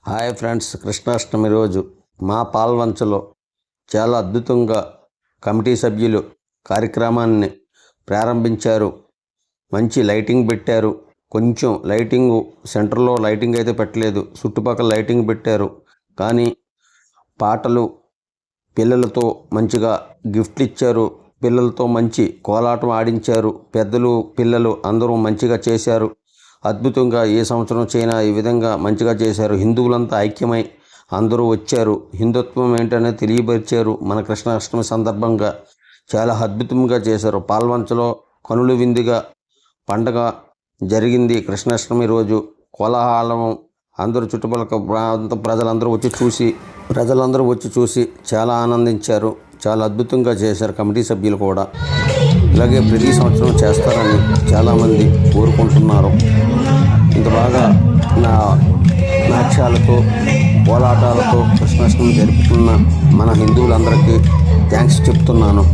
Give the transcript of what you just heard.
Hi friends Krishnashtami రోజు మా పాల్వంచలో చాలా అద్భుతంగా కమిటీ సభ్యులు కార్యక్రమాన్ని ప్రారంభించారు. మంచి లైటింగ్ పెట్టారు. కొంచెం లైటింగ్ సెంటర్లో లైటింగ్ అయితే పెట్టలేదు. చుట్టుపక్కల లైటింగ్ పెట్టారు. కానీ పాటలు పిల్లలతో మంచిగా గిఫ్ట్లు ఇచ్చారు. పిల్లలతో మంచి కోలాటం ఆడించారు. పెద్దలు పిల్లలు అందరూ మంచిగా చేశారు. అద్భుతంగా ఏ సంవత్సరం చైనా ఈ విధంగా మంచిగా చేశారు? హిందువులంతా ఐక్యమై అందరూ వచ్చారు. హిందుత్వం ఏంటనేది తెలియపరిచారు మన కృష్ణాష్టమి సందర్భంగా. చాలా అద్భుతంగా చేశారు. పాల్వంచలో కనుల విందుగా పండగ జరిగింది కృష్ణాష్టమి రోజు. కోలాహలం అందరూ చుట్టుపక్కల ప్రాంత ప్రజలందరూ వచ్చి చూసి ప్రజలందరూ వచ్చి చూసి చాలా ఆనందించారు. చాలా అద్భుతంగా చేశారు కమిటీ సభ్యులు కూడా. ఇలాగే ప్రతి సంవత్సరం చేస్తారని చాలామంది కోరుకుంటున్నారు. ఇంత బాగా నా నాట్యాలతో పోలాటాలతో కృష్ణాష్టమి జరుపుకున్న మన హిందువులందరికీ థ్యాంక్స్ చెప్తున్నాను.